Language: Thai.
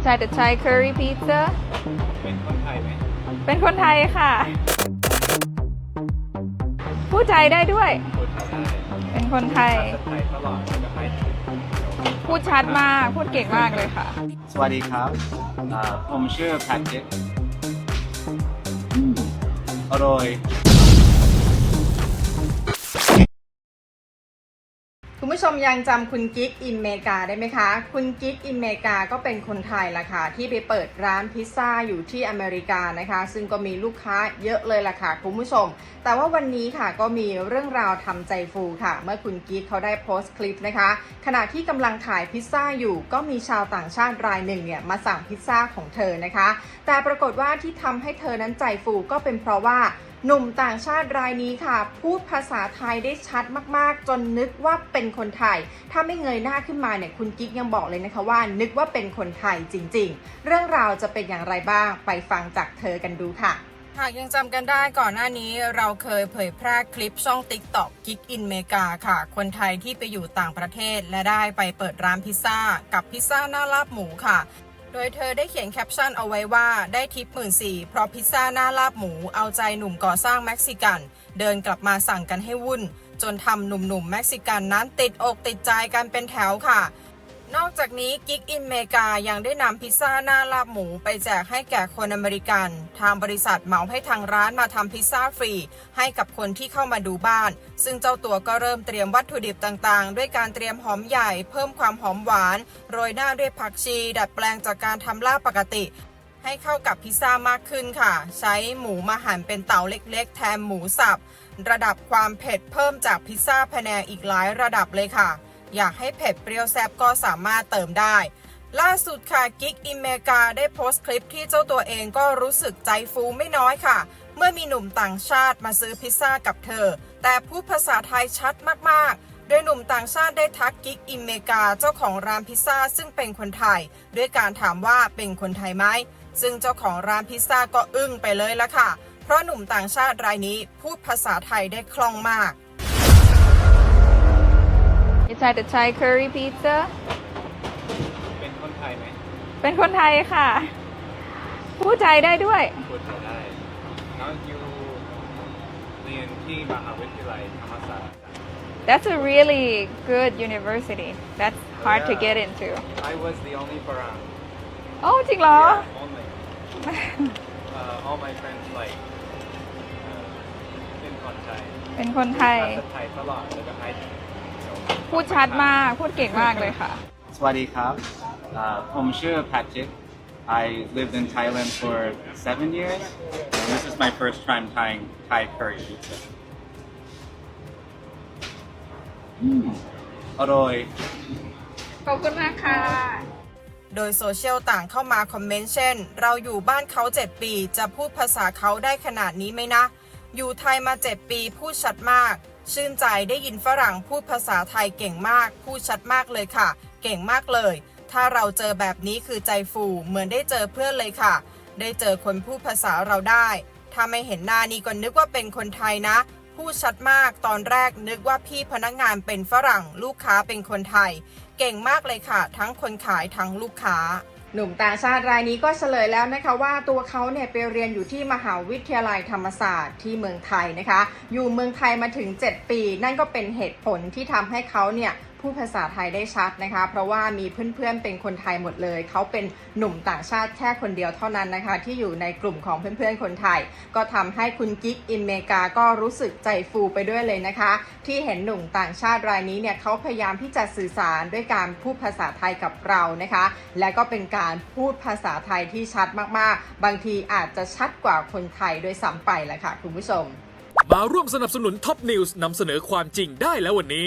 Is that a Thai curry pizza เป็นคนไทยไหมเป็นคนไทยค่ะพูดไทยได้ด้วยพูดไทยได้เป็นคนไทยภาษาไทยตลอดแล้วก็ไทยพูดชัดมาก พูดเก่งมากเลยค่ะ สวัสดีครับอ่าผมชื่อแพทริกอืมอร่อย มยังจำคุณกิ๊กอินเมกาได้ไหมคะ คุณกิ๊กอินเมกาก็เป็นคนไทยละค่ะ ที่ไปเปิดร้านพิซซ่าอยู่ที่อเมริกานะคะ ซึ่งก็มีลูกค้าเยอะเลยล่ะค่ะคุณผู้ชม แต่ว่าวันนี้ค่ะก็มีเรื่องราวทำใจฟูค่ะ เมื่อคุณกิ๊กเขาได้โพสต์คลิปนะคะ ขณะที่กำลังขายพิซซ่าอยู่ ก็มีชาวต่างชาติรายหนึ่งเนี่ยมาสั่งพิซซ่าของเธอนะคะ แต่ปรากฏว่าที่ทำให้เธอนั้นใจฟูก็เป็นเพราะว่า หนุ่มต่างชาติรายนี้ค่ะ พูดภาษาไทยได้ชัดมากๆ จนนึกว่าเป็นคนไทย ถ้าไม่เงยหน้าขึ้นมาเนี่ยคุณกิ๊กยังบอกเลยนะคะว่า นึกว่าเป็นคนไทยจริง ๆ เรื่องราวจะเป็นอย่างไรบ้างไปฟังจากเธอกันดูค่ะหากยังจำกันได้ก่อนหน้านี้เราเคยเผยแพร่คลิปช่อง t ิ k t o k กิ๊กอินเมกาค่ะ คนไทยที่ไปอยู่ต่างประเทศและได้ไปเปิดร้านพิซซ่ากับพิซซ่าหน้าลาบหมูค่ะ โดยเธอได้เขียนแคปชั่นเอาไว้ว่าได้ทิปหมื่นสี่เพราะพิซซ่าหน้าลาบหมู เอาใจหนุ่มก่อสร้างเม็กซิกัน เดินกลับมาสั่งกันให้วุ่น จนทำหนุ่มๆเม็กซิกันนั้นติดอกติดใจกันเป็นแถวค่ะ นอกจากนี้กิ๊กอินเมกายังได้นำพิซซ่าหน้าลาบหมูไปแจกให้แก่คนอเมริกัน ทางบริษัทเหมาให้ทางร้านมาทำพิซซ่าฟรี ให้กับคนที่เข้ามาดูบ้าน ซึ่งเจ้าตัวก็เริ่มเตรียมวัตถุดิบต่างๆ ด้วยการเตรียมหอมใหญ่ เพิ่มความหอมหวาน โรยหน้าด้วยผักชี ดัดแปลงจากการทำลาบปกติ ให้เข้ากับพิซซ่ามากขึ้นค่ะ ใช้หมูมาหั่นเป็นเต๋าเล็ก ๆ แทนหมูสับ ระดับความเผ็ดเพิ่มจากพิซซ่าแผนอีกหลายระดับเลยค่ะ อยากให้เผ็ดเปรี้ยวแซ่บก็สามารถเติมได้ ล่าสุดค่ะกิ๊กอิเมกาได้โพสต์คลิปที่เจ้าตัวเองก็รู้สึกใจฟูไม่น้อยค่ะ เมื่อมีหนุ่มต่างชาติมาซื้อพิซซ่ากับเธอ แต่พูดภาษาไทยชัดมากๆโดยหนุ่มต่างชาติได้ทักกิ๊กอิเมกาเจ้าของร้านพิซซ่าซึ่งเป็นคนไทย ด้วยการถามว่าเป็นคนไทยไหม ซึ่งเจ้าของร้านพิซซ่าก็อึ้งไปเลยละค่ะ เพราะหนุ่มต่างชาติรายนี้พูดภาษาไทยได้คล่องมาก Is that a Thai curry pizza เป็นคนไทยไหมเป็นคนไทยค่ะ พูดไทยได้ด้วย พูดไทยได้แล้วอยู่เรียนที่มหาวิทยาลัยธรรมศาสตร์ That's a really good university That's hard to Yeah. get into I was the only ฝรั่งโอ้จริงเหรอ Yeah, only uh, all my friends like เอ่อเป็นคนไทยเป็นคนไทย ภาษาไทยตลอดแล้วก็ไทย พูดชัดมาก พูดเก่งมากเลยค่ะสวัสดีครับอ่าผมชื่อแพทริก I lived in Thailand for seven years and this is my first time trying Thai curry pizza อืมอร่อยขอบคุณมากค่ะ โดยโซเชียลต่างเข้ามาคอมเมนต์เช่น เราอยู่บ้านเขา 7 ปี จะพูดภาษาเขาได้ขนาดนี้ไหมนะ อยู่ไทยมา 7 ปีพูดชัดมาก ชื่นใจได้ยินฝรั่งพูดภาษาไทยเก่งมาก พูดชัดมากเลยค่ะ เก่งมากเลย ถ้าเราเจอแบบนี้คือใจฟู เหมือนได้เจอเพื่อนเลยค่ะ ได้เจอคนพูดภาษาเราได้ ถ้าไม่เห็นหน้านี่ก็นึกว่าเป็นคนไทยนะ พูดชัดมาก ตอนแรกนึกว่าพี่พนักงานเป็นฝรั่ง ลูกค้าเป็นคนไทย เก่งมากเลยค่ะ ทั้งคนขายทั้งลูกค้า หนุ่มต่างชาติรายนี้ก็เฉลยแล้วนะคะว่าตัวเขาเนี่ยไปเรียนอยู่ที่มหาวิทยาลัยธรรมศาสตร์ที่เมืองไทยนะคะ อยู่เมืองไทยมาถึง 7 ปี นั่นก็เป็นเหตุผลที่ทำให้เขาเนี่ย พูดภาษาไทยได้ชัดนะคะ เพราะว่ามีเพื่อนๆเป็นคนไทยหมดเลย เขาเป็นหนุ่มต่างชาติแค่คนเดียวเท่านั้นนะคะ ที่อยู่ในกลุ่มของเพื่อนๆคนไทย ก็ทำให้คุณกิ๊กอินเมกาก็รู้สึกใจฟูไปด้วยเลยนะคะ ที่เห็นหนุ่มต่างชาติรายนี้เนี่ยเขาพยายามที่จะสื่อสารด้วยการพูดภาษาไทยกับเรานะคะ และก็เป็นการพูดภาษาไทยที่ชัดมากๆ บางทีอาจจะชัดกว่าคนไทยด้วยซ้ำไปแหละค่ะคุณผู้ชม มาร่วมสนับสนุนท็อปนิวส์นำเสนอความจริงได้แล้ววันนี้